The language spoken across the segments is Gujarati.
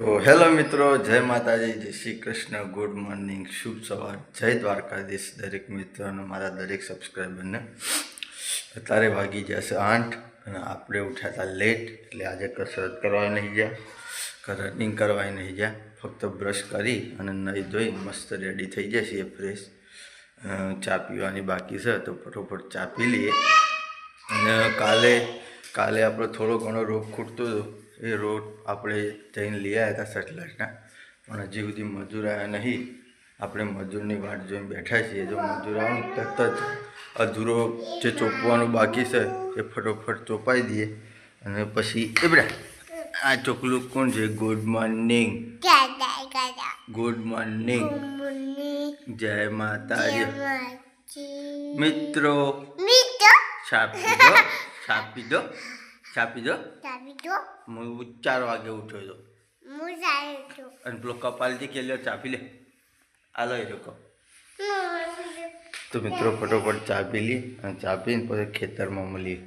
હેલો મિત્રો, જય માતાજી, જય શ્રી કૃષ્ણ. ગુડ મોર્નિંગ શુભ સવાર. જય દ્વારકાધીશ દરેક મિત્રોને મારા દરેક સબસ્ક્રાઈબરને અત્યારે વાગી જશે આઠ અને આપણે ઉઠ્યા હતા લેટ એટલે આજે કસરત કરવા નહીં ગયા રનિંગ કરવા નહીં ગયા. ફક્ત બ્રશ કરી અને નહીં ધોઈ મસ્ત રેડી થઈ જશે ફ્રેશ ચા પીવાની બાકી છે, તો ફટોફટ ચા પી લઈએ. અને કાલે કાલે આપણો થોડો ઘણો રોગ ખૂટતો હતો. એ રોડ આપણે જઈને લઈ આવ્યા હતા સેટેલાઇટના. પણ હજી સુધી મજૂર આવ્યા નહીં. આપણે મજૂરની વાટ જોઈને બેઠા છીએ. જો મજૂર આવે તરત જ અધૂરો જે ચોપવાનું બાકી છે એ ફટોફટ ચોપાઈ દઈએ અને પછી એ બધા. આ ચોકલું કોણ છે? Good morning. Good morning. જય માતાજી. મિત્રો. છાપી દો છાપી દો છાપી દો ચાવી દો હું ચાર વાગે ઉઠ્યો હતો. જાય દો અને પેલો કપાલથી કેલ્યો ચાપી લે. આલો એ લોકો. તો મિત્રો ફટોફટ ચા પી લઈએ અને ચા પીને પછી ખેતરમાં મળીએ.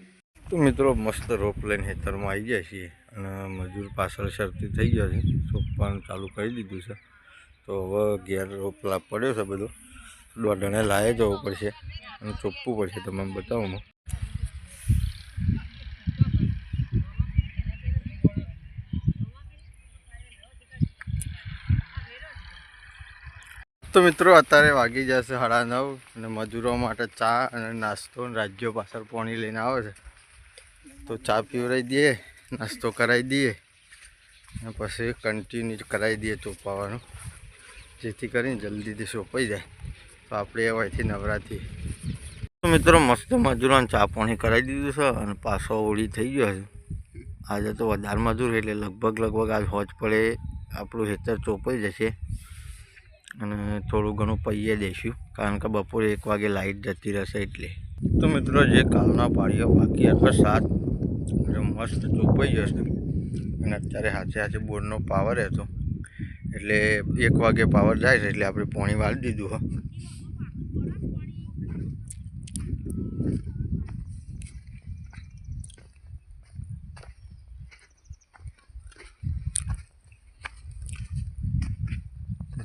તો મિત્રો મસ્ત રોપ લઈને ખેતરમાં આવી ગયા છીએ અને મજૂર પાછળ શરતી થઈ ગયો છે. સોંપવાનું ચાલુ કરી દીધું છે. તો હવે ઘેર રોપલા પડ્યો છે બધો. દોઢને લાવે જવું પડશે અને ચોપવું પડશે તમને બતાવું તો મિત્રો અત્યારે વાગી જશે સાડા નવ અને મજૂરો માટે ચા અને નાસ્તો રાજ્યો પાછળ પાણી લઈને આવે છે. તો ચા પીવરાઈ દઈએ, નાસ્તો કરાવી દઈએ અને પછી કન્ટિન્યુ કરાવી દઈએ ચોપાવાનું. જેથી કરીને જલ્દીથી સોંપાઈ જાય. તો આપણે એવાથી નવરાથી મિત્રો મસ્ત મજૂરોને ચા પાણી કરાવી દીધું છે અને પાછો ઓળી થઈ ગયો છે. આજે તો વધારે મજૂર એટલે લગભગ લગભગ આજ હોજ પડે આપણું હેતર ચોપાઈ જશે. અને થોડું ઘણું પૈયે દઈશું, કારણ કે બપોરે એક વાગે લાઇટ જતી રહેશે એટલે. તો મિત્રો, જે કાલના પાડ્યો બાકી હતા સાત મસ્ત ચોપાઈ જશે અને અત્યારે હાથે હાથે બોર્ડનો પાવર હતો એટલે એક વાગે પાવર જાય છે, એટલે આપણે પોણી વાળી દીધું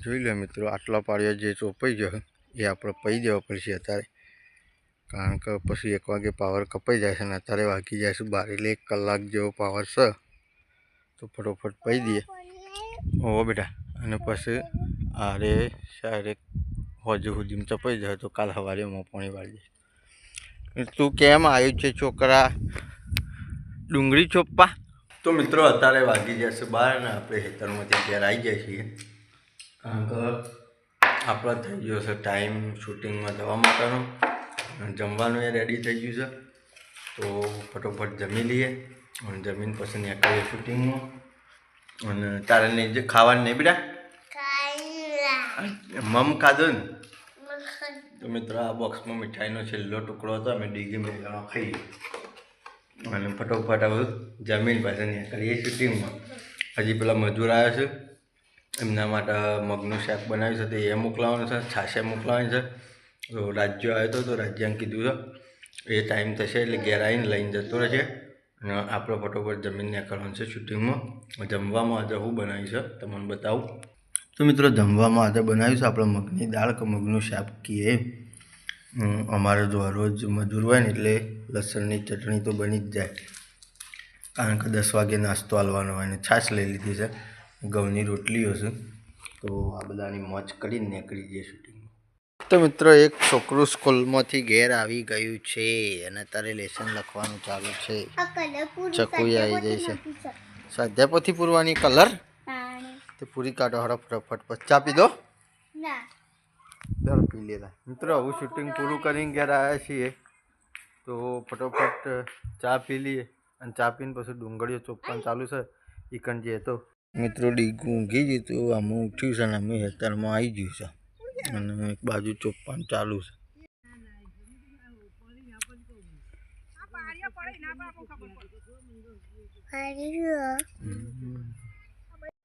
જોઈ લો મિત્રો, આટલા પાડ્યા જે ચોપાઈ ગયો, એ આપણે પૈ દેવો પડશે અત્યારે. કારણ કે પછી એક વાગે પાવર કપાઈ જાય છે અને અત્યારે વાગી જાય છે બાર એટલે એક કલાક જેવો પાવર છે. તો ફટોફટ પૈ દઈએ. ઓહો બેટા, અને પછી આરે સારે હોજ સુધીમાં ચપાઈ જાય તો કાલ સવારે હું પાણી વાળી જાય. તું કેમ આવ્યું છે છોકરા? ડુંગળી ચોપ્પા તો મિત્રો, અત્યારે વાગી જશે બાર ને આપણે ખેતરમાંથી ઘેર આવી જાય છીએ. કારણ કે આપણો થઈ ગયો છે ટાઈમ શૂટિંગમાં જવા માટેનો. અને જમવાનું એ રેડી થઈ ગયું છે. તો ફટોફટ જમી લઈએ અને જમીન પછી નીકળીએ શૂટિંગમાં. અને તારે નહીં જે ખાવાનું નહીં બેટા મમ ખાધું ને? તો મિત્રો આ બોક્સમાં મીઠાઈનો છેલ્લો ટુકડો હતો અમે ડીગી મેળામાં ખાઈએ. અને ફટોફટ હવે જમીન પાસે નીકળીએ શૂટિંગમાં. હજી પેલા મજૂર આવ્યો છે. એમના માટે મગનું શાક બનાવ્યું છે તે એ મોકલાવાનું છે છાશે મોકલાવાની છે. તો રાજ્ય આવ્યો હતો તો રાજ્યાને કીધું છે એ ટાઈમ થશે એટલે ઘેર આવીને લઈને જતો રહેશે અને આપણો ફટોફટ જમીનને કરવાનું છે શૂટિંગમાં જમવામાં આજે હું બનાવ્યું છે તમને બતાવું. તો મિત્રો જમવામાં આજે બનાવ્યું છે આપણે મગની દાળ કે મગનું શાક કીએ. અમ, અમારે જો રોજ મજૂર હોય ને એટલે લસણની ચટણી તો બની જ જાય. કારણ કે દસ વાગે નાસ્તો હાલવાનો હોય ને છાશ લઈ લીધી છે. ઘઉંની રોટલીઓ છે. તો આ બધાની મોજ કરીને નીકળી જઈએ શૂટિંગમાં તો મિત્રો એક છોકરું સ્કૂલમાંથી ઘેર આવી ગયું છે અને તારે લેસન લખવાનું ચાલુ છે. ચકુઈ આવી જાય છે. સ્વાધ્યાયપોથી પૂરવાની કલર તે પૂરી કાઢો હડો ફટાફટ પછી ચા પી દો. ના. ચાલો પી લેતા. મિત્રો હું શૂટિંગ પૂરું કરીને ઘેર આવ્યા છીએ. તો ફટોફટ ચા પી લઈએ અને ચા પીને પછી ડુંગળીઓ ચોપવાનું ચાલુ છે. ઈકણ જે તો મિત્રો ડીગું ઊંઘી ગયું તો આમ ઉઠ્યું છે ને અમે હેતરમાં આવી ગયું છે. અને એક બાજુ ચોપવાનું ચાલુ છે.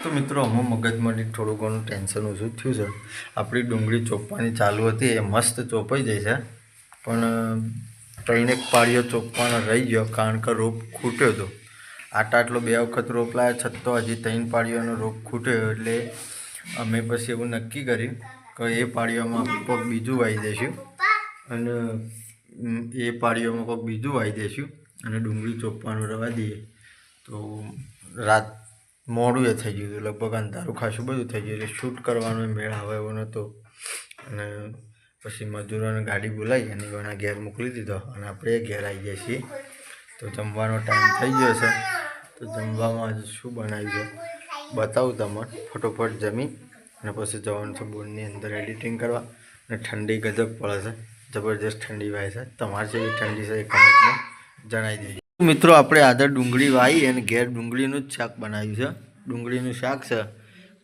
તો મિત્રો અમુક મગજમાંથી થોડું ઘણું ટેન્શન ઓછું થયું છે. આપણી ડુંગળી ચોપવાની ચાલુ હતી, એ મસ્ત ચોપાઈ જાય છે. પણ ત્રણેક પાળીઓ ચોપવાનો રહી ગયો, કારણ કે રોપ ખૂટ્યો હતો. આટા આટલો બે વખત રોપલાયા, છતાં હજી ત્રણ પાળીઓનો રોપ ખૂટ્યો એટલે અમે પછી એવું નક્કી કર્યું કે એ પાળીઓમાં કોઈક બીજું વાવી દઈશું અને એ પાળીઓમાં કોઈક બીજું વાવી દઈશું અને ડુંગળી ચોપવાનું રવા દઈએ. તો રાત મોડું એ થઈ ગયું હતું, લગભગ અંધારું ખાસું બધું થઈ ગયું એટલે શૂટ કરવાનો મેળ આવે એવો નહોતો. અને પછી મજૂરોને ગાડી બોલાવી અને એના ઘેર મોકલી દીધો અને આપણે ઘેર આવી જઈએ છીએ. તો જમવાનો ટાઈમ થઈ ગયો છે. તો જમવામાં આજે શું બનાવ્યું છે? બતાવું તમને. ફટોફટ જમી અને પછી જવાનું છે બોર્ડની અંદર એડિટિંગ કરવા. અને ઠંડી ગજબ પડે છે. જબરજસ્ત ઠંડી વાય છે. તમારે જેવી ઠંડી છે એ કમેન્ટમાં જણાવી દેજો. મિત્રો, આપણે આદર ડુંગળી વાવી અને ઘેર ડુંગળીનું જ શાક બનાવ્યું છે. ડુંગળીનું શાક છે.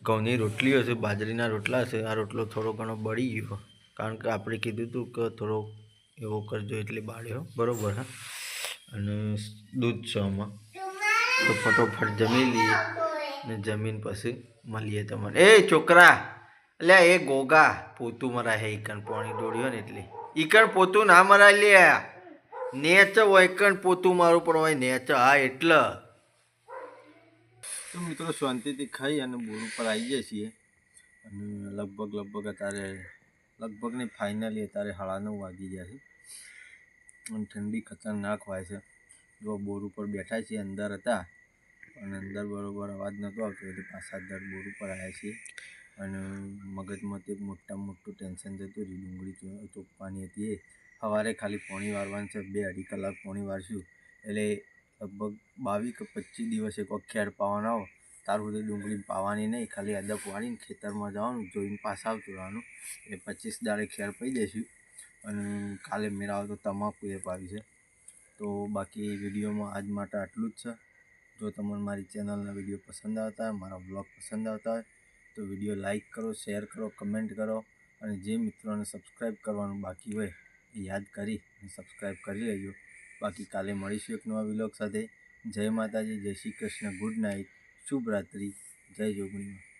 ઘઉંની રોટલીઓ છે, બાજરીના રોટલા છે. આ રોટલો થોડો ઘણો બળી ગયો. કારણ કે આપણે કીધું હતું કે થોડો એવો કરજો એટલે બાળ્યો. બરાબર, હા? અને દૂધ છે આમાં. તો ફટોફટ જમી લઈએ ને જમીન પછી મળીએ તમને એ છોકરા એટલે એ ગોગા, પોતું મરા હે ઈકણ પાણી દોડ્યો ને એટલે. ઈકણ પોતું ના મરાય લે નેચ હોય પોતું મારું પણ હોય નેચ. હા, એટલે. તો મિત્રો શાંતિથી ખાઈ અને બોર ઉપર આવી જઈએ છીએ. અને લગભગ લગભગ અત્યારે, લગભગ ને ફાઇનલી અત્યારે સાડા નવ વાગી ગયા છે. અને ઠંડી ખતરનાક હોય છે. જો બોર ઉપર બેઠા છીએ, અંદર હતા. અને અંદર બરોબર અવાજ નહોતો આવતો, એટલે પાછા દર બોર ઉપર આવ્યા છીએ. અને મગજમાં એક મોટા મોટું ટેન્શન જતું રહ્યું, ડુંગળી ચોપવાની હતી એ. સવારે ખાલી પોણી વારવાનું છે, બે અઢી કલાક પોણી વારશું. એટલે લગભગ બાવીસ કે પચીસ દિવસે કોઈ ખેડ પાવાનો આવો. તારું સુધી ડુંગળી પાવાની નહીં, ખાલી અદબ વાળીને ખેતરમાં જવાનું, જોઈને પાછા આવતું રહેવાનું એટલે પચીસ દાડે ખેર પડી જઈશું. અને કાલે મેળાવો તો તમાકુ એ પાવી છે. તો બાકી વિડીયોમાં આજ માટે આટલું જ છે. જો તમને મારી ચેનલના વીડિયો પસંદ આવતા હોય, મારા બ્લોગ પસંદ આવતા હોય, તો વીડિયો લાઇક કરો, શેર કરો, કમેન્ટ કરો અને જે મિત્રોને સબસ્ક્રાઈબ કરવાનું બાકી હોય એ યાદ કરી અને સબસ્ક્રાઈબ કરી લેજો. બાકી કાલે મળીશું એક નવા વિલોગ સાથે. જય માતાજી, જય શ્રી કૃષ્ણ, ગુડ નાઇટ શુભ રાત્રિ જય જોગણીમાં.